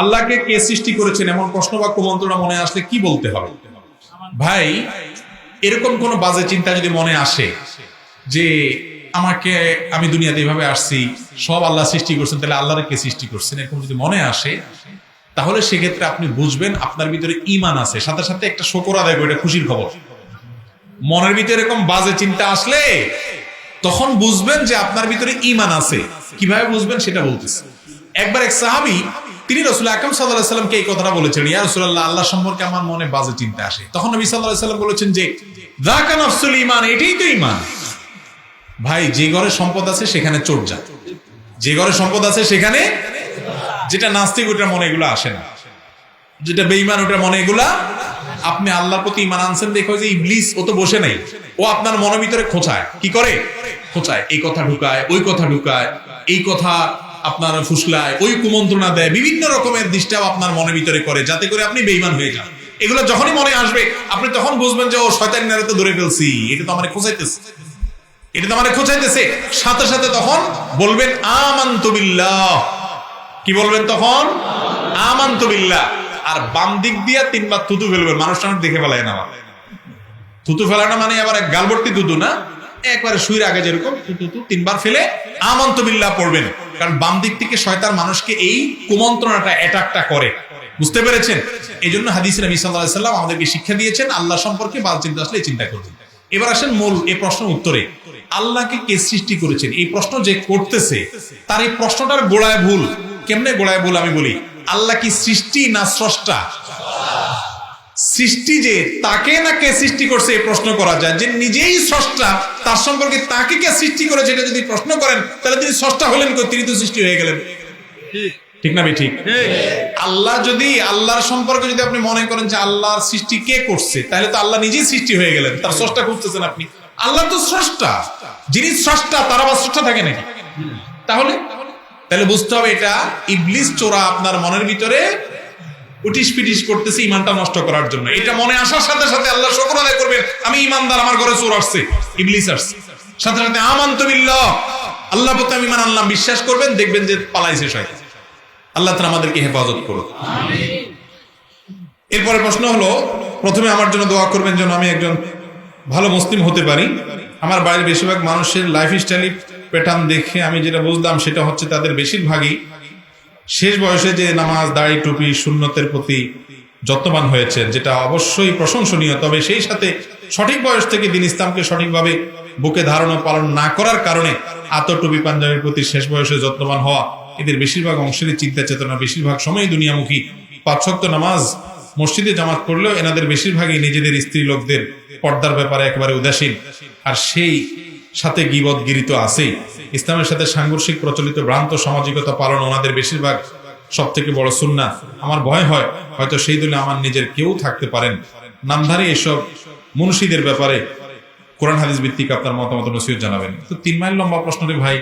আল্লাহকে কে সৃষ্টি করেছেন এমন প্রশ্ন বা কুমন্ত্রণা মনে আসলে কি বলতে হবে? ভাই, এরকম কোন বাজে চিন্তা যদি মনে আসে যে আমাকে আমি দুনিয়াতে এইভাবে আসছি, সব আল্লাহ সৃষ্টি করছেন, তাহলে আল্লাহর কে সৃষ্টি করছেন? এরকম যদি মনে আসে, তাহলে সেক্ষেত্রে আপনি বুঝবেন আপনার ভিতরে ইমান আছে। সাথে সাথে একটা শকর আদায় করে খুশির খবর। মনের ভিতরে এরকম বাজে চিন্তা আসলে তখন বুঝবেন যে আপনার ভিতরে ইমান আছে। কীভাবে বুঝবেন সেটা বলতেছে। একবার এক সাহাবি তিনি রসুল আকরম সাল্লাহ সাল্লামকে এই কথাটা বলেছেন, ইয়া রসুল্লাহ আল্লাহ সম্পর্কে আমার মনে বাজে চিন্তা আসে। তখন নবী সাল্লাহ সাল্লাম বলেছেন যে নফসুল ইমান এটাই তো ইমান ভাই, যে ঘরে সম্পদ আছে সেখানে চোর যা যে ঘরে সম্পদ আছে সেখানে যেটা নাস্তিক, ওটার মনে এগুলো আসে না। যেটা বেইমান ওটার মনে এগুলা আপনি আল্লাহর প্রতি ইমান আনছেন, দেখো যে ইবলিস, ও তো বসে নাই। ও আপনার মনের ভিতরে খোঁচায়। কি করে? খোঁচায়। এই কথা ঢুকায়, ওই কথা ঢুকায়, এই কথা আপনার ফুসলায়, ওই কুমন্ত্রণা দেয়, বিভিন্ন রকমের দৃষ্টাও আপনার মনে ভিতরে করে, যাতে করে আপনি বেইমান হয়ে যান। এগুলো যখনই মনে আসবে, আপনি তখন বুঝবেন যে, ও শয়তান নারে তো ধরে ফেলছি, এটা তো আমার খোঁচাইতেছে। এটা তো আমার খোঁচাইতেছে। সাথে সাথে তখন বলবেন, আমান্তু বিল্লাহ। কি বলবেন তখন? আমান্তু বিল্লাহ। আর বাম দিক দিয়ে তিনবার থুতু ফেলবেন মানুষ টানুষ দেখে ফেলায় না। থুতু ফেলানো মানে আবার এক গালবর্তি থুতু না? একবারে শুয়ের আগে যেরকম থুতু তিনবার ফেলে আমন্ত বিল্লাহ পড়বেন। কারণ বাম দিক থেকে শয়তান মানুষকে এই কুমন্ত্রণাটা অ্যাটাকটা করে। বুঝতে পেরেছেন? এই জন্য হাদিস নবী সাল্লাহ সাল্লাম আমাদেরকে শিক্ষা দিয়েছেন, আল্লাহ সম্পর্কে বাল চিন্তা আসলে চিন্তা করবেন। এবার আসেন মূল, এই প্রশ্ন উত্তরে। আল্লাহকে কে সৃষ্টি করেছেন? এই প্রশ্ন যে করতেছে, তার এই প্রশ্নটার গোড়ায় ভুল। কেমনে গোড়ায় ভুল আমি বলি? আল্লাহ কি সৃষ্টি না স্রষ্টা? সৃষ্টি যে তাকে না কে সৃষ্টি করছে এই প্রশ্ন করা যায়? যে নিজেই স্রষ্টা তার সম্পর্কে তাকে কে সৃষ্টি করেছে এটা যদি প্রশ্ন করেন তাহলে তিনি স্রষ্টা হলেন কই? তিনি তো সৃষ্টি হয়ে গেলেন। ঠিক। না ঠিক। আল্লাহ যদি আল্লাহর সম্পর্কে যদি আপনি মনে করেন যে আল্লাহর সৃষ্টি কে করছে তাহলে তো আল্লাহ নিজেই সৃষ্টি হয়ে গেলেন। তার স্রষ্টা খুঁজতেছেন আপনি। আল্লাহ তো স্রষ্টা। যিনি স্রষ্টা তার আবার স্রষ্টা থাকে নাকি? তাহলে? তাহলে বুঝতে হবে এটা ইবলিস চোরা আপনার মনের ভিতরে উটিস পিটিস করতেছে ইমানটা নষ্ট করার জন্য। এটা মনে আসার সাথে সাথে আল্লাহ শকর আদায় করবেন, আমি ইমানদার আমার ঘরে চোর আসছে, ইবলিস আসছে। সাথে সাথে আমান্ত বিল্লাহ আল্লাহ প্রতি আমি ইমান আনলাম, বিশ্বাস করবেন, দেখবেন যে পালাইছে শয়তান। আল্লাহ তারা আমাদেরকে হেফাজত করুন এরপরে প্রশ্ন হলো, প্রথমে আমার জন্য দোয়া করবেন যেন আমি একজন ভালো মুসলিম হতে পারি। আমার বাড়ির বেশিরভাগ মানুষের লাইফ স্টাইল প্যাটার্ন দেখে আমি যেটা বুঝলাম, সেটা হচ্ছে তাদের বেশিরভাগই শেষ বয়সে যে নামাজ, দাড়ি, টুপি শূন্যতের প্রতি যত্নবান হয়েছেন, যেটা অবশ্যই প্রশংসনীয়, তবে সেই সাথে সঠিক বয়স থেকে দিন ইসলামকে সঠিকভাবে বুকে ধারণ পালন না করার কারণে আত টুপি, পাঞ্জাবির প্রতি শেষ বয়সে যত্নবান হওয়া এদের বেশিরভাগ অংশেরই চিন্তা চেতনা, বেশিরভাগ সময় দুনিয়ামুখী। পাঁচশক্ত নামাজ, মসজিদে জামাত করলেও এনাদের বেশিরভাগই নিজেদের স্ত্রী লোকদের পর্দার ব্যাপারে একেবারে উদাসীন। আর সেই সাথে গিবত গিরিত আছেই ইসলামের সাথে সাংঘর্ষিক প্রচলিত ভ্রান্ত সামাজিকতা পালন ওনাদের বেশিরভাগ সব থেকে বড় সুন্না আমার ভয় হয়, হয়তো সেই দলে আমার নিজের কেউ থাকতে পারেন। নামধারী এসব মনীষীদের ব্যাপারে কোরআন হাদিস ভিত্তিক আপনার মতামত নসিহত জানাবেন। তো তিন মাইল লম্বা প্রশ্ন রে ভাই,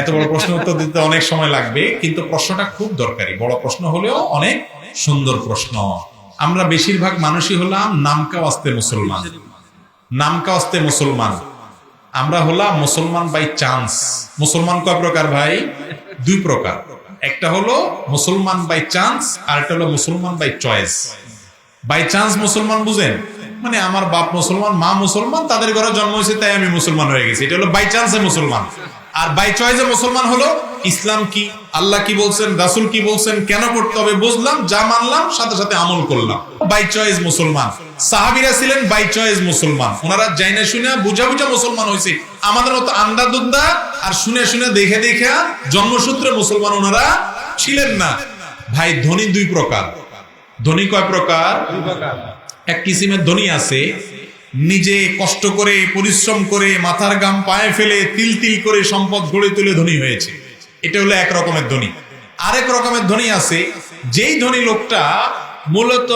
এত বড় প্রশ্ন উত্তর দিতে অনেক সময় লাগবে, কিন্তু প্রশ্নটা খুব দরকারি। বড় প্রশ্ন হলেও অনেক সুন্দর প্রশ্ন। আমরা বেশিরভাগ মানুষই হলাম নামকা ওয়াস্তে মুসলমান। নামকা ওয়াস্তে মুসলমান। আমরা হলাম মুসলমান বাই চান্স মুসলমান কয় প্রকার ভাই? দুই প্রকার। একটা হলো মুসলমান বাই চান্স আর একটা হলো মুসলমান বাই চয়েস বাই চান্স মুসলমান বুঝেন? মানে আমার বাপ মুসলমান, মা মুসলমান, তাদের ঘরে জন্ম হয়েছে, তাই আমি মুসলমান হয়ে গেছি। এটা হলো বাই চান্সে মুসলমান। আর বাই চয়েসে মুসলমান হলো ইসলাম কি? আল্লাহ কি বলছেন? রাসুল কি বলছেন? কেন করতে হবে? বুঝলাম, যা মানলাম, সাথে সাথে আমল করলাম। বাই চয়েস মুসলমান। সাহাবিরা ছিলেন বাই চয়েস মুসলমান। ওনারা যাইনা শুনে বুঝা বুঝা মুসলমান হয়েছে। আমাদের মতো আন্দা আর শুনে শুনে দেখে দেখে জন্মসূত্রে মুসলমান ওনারা ছিলেন না। ভাই, ধনী দুই প্রকার। ধনী কয় প্রকার? এক কিসিমের ধনী আছে, নিজে কষ্ট করে, পরিশ্রম করে, মাথার গাম পায়ে ফেলে, তিল তিল করে সম্পদ গড়ে তুলে ধনী হয়েছে। এটা হলো এক রকমের ধনী আরেক রকমের ধনী আছে, যেই ধনী লোকটা মূলত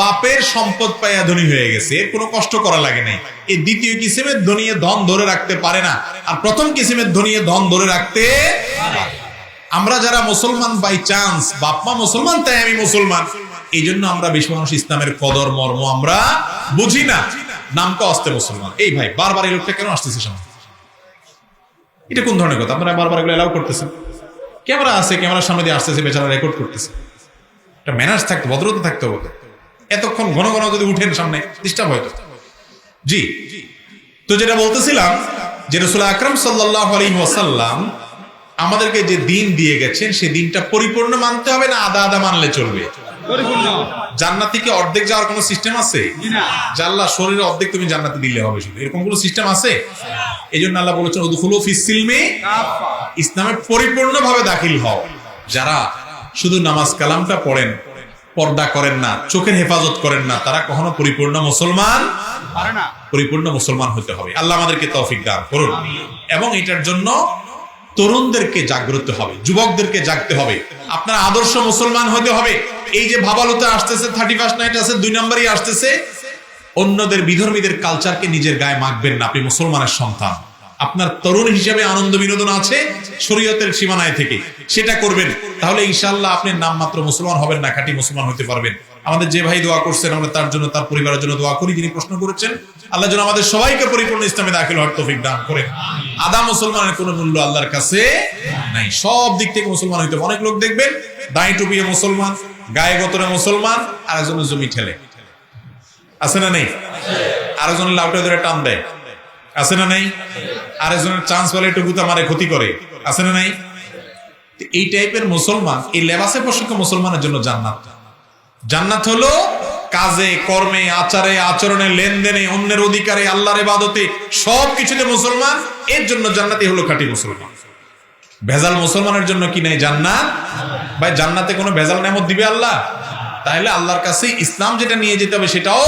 বাপের সম্পদ পাইয়া ধনী হয়ে গেছে, এর কোনো কষ্ট করা লাগে নাই। এই দ্বিতীয় কিসিমের ধনিয়ে ধন ধরে রাখতে পারে না, আর প্রথম কিসিমের ধনিয়ে ধন ধরে রাখতে আমরা যারা মুসলমান বাই চান্স বাপমা মুসলমান, তাই আমি মুসলমান। এই জন্য আমরা বেশি মানুষ ইসলামের কদর, মর্ম আমরা বুঝি না। নামকা অস্তে মুসলমান। এই ভাই, বারবার এই লোকটা কেন আসতেছে সামনে? এটা কোন ধরনের কথা? আপনারা বারবার এগুলো এলাও করতেছেন ক্যামেরা আছে ক্যামেরার সামনে দিয়ে আসতেছে বেচারা রেকর্ড করতেছে। একটা ম্যানার্স থাকতো ভদ্রতা থাকতে হবে। এতক্ষণ ঘন ঘন যদি উঠেন সামনে ডিস্টার্ব হয়তো জি। তো যেটা বলতেছিলাম যে রসুল আকরম সাল্লাহ আলী ওয়াসাল্লাম আমাদেরকে যে দিন দিয়ে গেছেন সেই দিনটা পরিপূর্ণ মানতে হবে না আদা আদা মানলে চলবে? জান্নাত থেকে অর্ধেক যাওয়ার কোনো সিস্টেম আছে? জাল্লা শরীরে অর্ধেক তুমি জান্নাতে দিলে হবে শুধু। এরকম কোনো সিস্টেম আছে? এই জন্য আল্লাহ বলেছেন উদখুলু ফিস সিলমে কাফা। ইসলামে পরিপূর্ণভাবে দাখিল হও। যারা শুধু নামাজ কালামটা পড়েন পর্দা করেন না চোখের হেফাজত করেন না তারা কখনো পরিপূর্ণ মুসলমান পারে না। পরিপূর্ণ মুসলমান হতে হবে। আল্লাহ আমাদেরকে তৌফিক দান করুন। এবং এটার জন্য তরুণদেরকে জাগ্রত হবে যুবকদেরকে জাগতে হবে। আপনার আদর্শ মুসলমান হতে হবে। এই যে ভাবালুতে আসতেছে থার্টি ফার্স্ট নাইট আছে দুই নম্বরই আসতেছে। অন্যদের বিধর্মীদের কালচারকে নিজের গায়ে মাখবেন না, আপনি মুসলমানের সন্তান। আপনার তরুণ হিসেবে আনন্দ বিনোদন আছে শরীয়তের সীমানায় থেকে। সেটা করবেন। তাহলে ইনশাল্লাহ আপনি নামমাত্র মুসলমান হবেন না, খাঁটি মুসলমান হতে পারবেন। আমাদের যে ভাই দোয়া করছেন, আমরা তার জন্য, তার পরিবারের জন্য দোয়া করি যিনি প্রশ্ন করেছেন, আল্লাহ যেন আমাদের সবাইকে পরিপূর্ণ ইসলামে দাখিল হওয়ার তৌফিক দান করেন। আদা মুসলমানের কোনো মূল্য আল্লাহর কাছে নাই। সব দিক থেকে মুসলমান হইতে অনেক লোক দেখবেন দাঁড়ি টুপিয়ে মুসলমান, গায়ে গতরে মুসলমান আর একজনের জমি ঠেলে। আছে না নেই? আরেকজনের লাউটা ধরে টান দেয়। আছে না নেই? আরেকজনের চান্স বলে টুকুতে মারে, ক্ষতি করে। আছে না নাই? এই টাইপের মুসলমান, এই লেবাসে পোশাক মুসলমানের জন্য জান্নাত। জান্নাত হলো কাজে, কর্মে, আচারে, আচরণে, লেনদেনে, অন্যের অধিকারে, আল্লাহর ইবাদতে সব কিছুতে মুসলমান, এর জন্য জান্নাতই হলো খাঁটি মুসলমান। ভেজাল মুসলমানের জন্য কি নাই জান্নাত? ভাই, জান্নাতে কোনো ভেজাল নেমত দিবে আল্লাহ? তাহলে আল্লাহর কাছে ইসলাম যেটা নিয়ে যেতে হবে সেটাও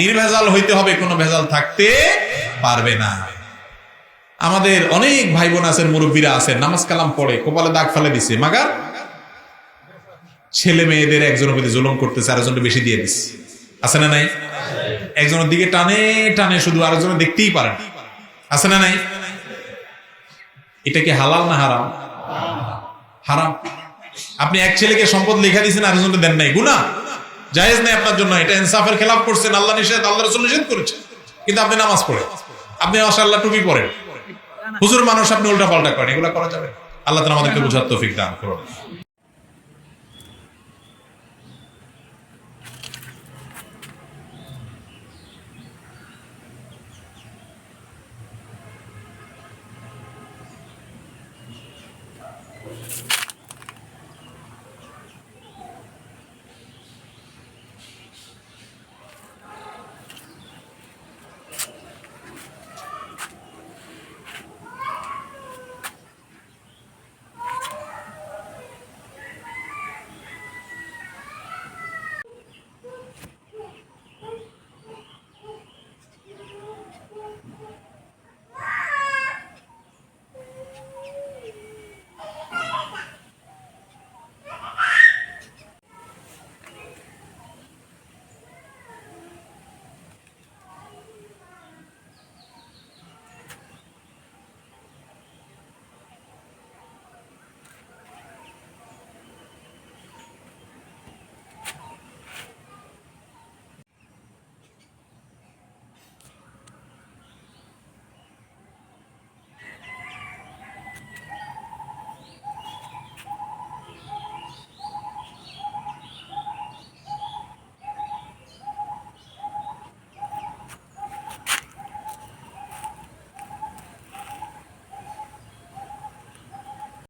নির্ভেজাল হইতে হবে, কোনো ভেজাল থাকতে পারবে না। আমাদের অনেক ভাই বোন আছেন মুরব্বীরা আছেন নামাজ কালাম পড়ে, কপালে দাগ ফেলে দিছে, মাগার ছেলে মেয়েদের একজনের প্রতি জুলুম করতেছে, আরেকজনকে বেশি দিয়ে দিচ্ছে আছে না নাই? একজনের দিকে টানে টানে শুধু আরেকজনের দেখতেই পারে না। আছে না নাই? এটা কি হালাল না হারাম? হারাম। আপনি এক ছেলেকে সম্পদ লেখা দিয়েছেন, আরেকজনকে দেন নাই। গুনা জায়েজ নাই আপনার জন্য, এটা ইনসাফের খেলাফ করছেন, আল্লাহ নিষেধ, আল্লাহ রসুল নিষেধ করেছেন। কিন্তু আপনি নামাজ পড়েন। আপনি মাসাল্লাহ টুপি পড়েন হুজুর মানুষ আপনি উল্টা পাল্টা করেন, এগুলো করা যাবে আল্লাহ তালা আমাদেরকে বুঝার তৌফিক দান করুন।